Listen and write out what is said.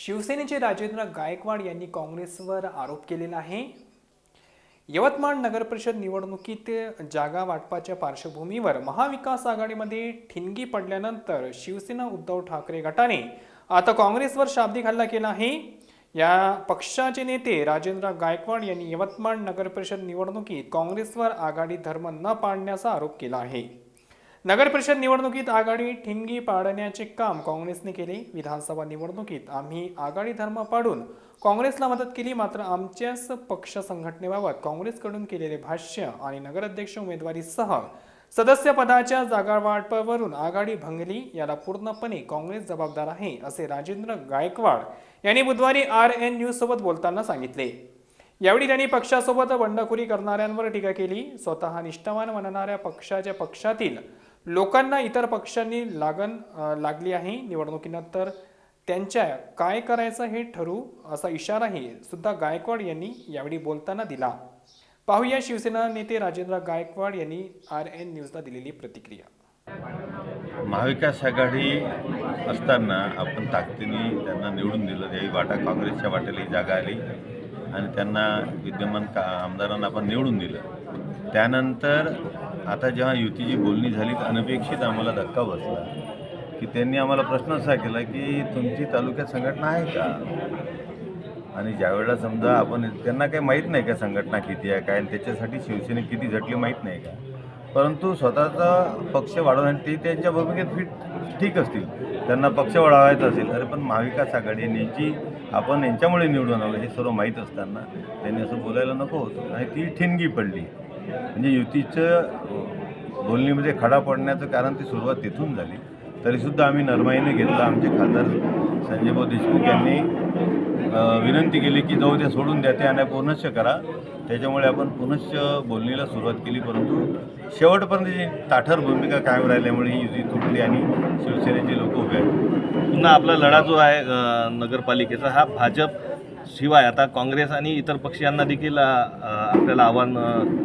शिवसेनेचे राजेंद्र गायकवाड यांनी काँग्रेसवर आरोप केलेला आहे. यवतमाळ नगर परिषद निवडणुकीत जागा वाटपाच्या पार्श्वभूमीवर महाविकास आघाडीमध्ये ठिणगी पडल्यानंतर शिवसेना उद्धव ठाकरे गटाने आता काँग्रेसवर शाब्दिक हल्ला केला आहे. या पक्षाचे नेते राजेंद्र गायकवाड यांनी यवतमाळ नगर परिषद निवडणुकीत काँग्रेसवर आघाडी धर्म न पाळण्याचा आरोप केला आहे. नगर परिषद निवडणुकीत आघाडी ठिणगी पाडण्याचे काम काँग्रेसने केले. विधानसभा निवडणुकीत आम्ही आघाडी धर्म पाडून काँग्रेसला मदत केली. मात्र आमच्याच पक्ष संघटनेबाबत काँग्रेसकडून केलेले भाष्य आणि नगराध्यक्ष उमेदवारीसह सदस्य पदाच्या जागा आघाडी भंगली. याला पूर्णपणे काँग्रेस जबाबदार आहे असे राजेंद्र गायकवाड यांनी बुधवारी आर एन न्यूज सोबत बोलताना सांगितले. यावेळी त्यांनी पक्षासोबत बंडखोरी करणाऱ्यांवर टीका केली. स्वतः निष्ठावान म्हणणाऱ्या पक्षाच्या पक्षातील लोकांना इतर पक्षांनी लागण लागली आहे निवडणुकीनंतर त्यांच्या काय करायचं हे ठरवू असा इशाराही सुद्धा गायकवाड यांनी यावेळी बोलताना दिला. पाहूया शिवसेना नेते राजेंद्र गायकवाड यांनी आर एन न्यूजला दिलेली प्रतिक्रिया. महाविकास आघाडी असताना आपण ताकदीने त्यांना निवडून दिलं. त्याही वाटा काँग्रेसच्या वाटेला जागा आली आणि त्यांना विद्यमान का आमदारांना आपण निवडून दिलं. त्यानंतर आता जेव्हा युतीची बोलणी झाली तर अनपेक्षित आम्हाला धक्का बसला. की त्यांनी आम्हाला प्रश्न असा केला की तुमची तालुक्यात संघटना आहे का? आणि ज्यावेळेला समजा आपण त्यांना काही माहीत नाही का संघटना किती आहे काय आणि त्याच्यासाठी शिवसेने किती झटली माहीत नाही का? परंतु स्वतःचा पक्ष वाढवण्यासाठी ते त्यांच्या भूमिकेत फिट ठीक असतील. त्यांना पक्ष वाढवायचा असेल अरे पण महाविकास आघाडी यांची आपण यांच्यामुळे निवडून आलो हे सर्व माहीत असताना त्यांनी असं बोलायला नको होतं. आणि ती ठिणगी पडली. म्हणजे युतीचं बोलणीमध्ये म्हणजे खडा पडण्याचं कारण ती सुरुवात तिथून झाली. तरीसुद्धा आम्ही नरमाईने घेतलं. आमचे खासदार संजयभाऊ देशमुख यांनी विनंती केली की जाऊ द्या सोडून द्या ते आणि पुनश्च करा. त्याच्यामुळे आपण पुनश्च बोलणीला सुरुवात केली परंतु शेवटपर्यंत जी ताठर भूमिका कायम राहिल्यामुळे ही युती तुटली आणि शिवसेनेचे लोक उभे आहेत. पुन्हा आपला लढा जो आहे नगरपालिकेचा हा भाजप शिवाय आता काँग्रेस आणि इतर पक्षांना देखील आपल्याला आव्हान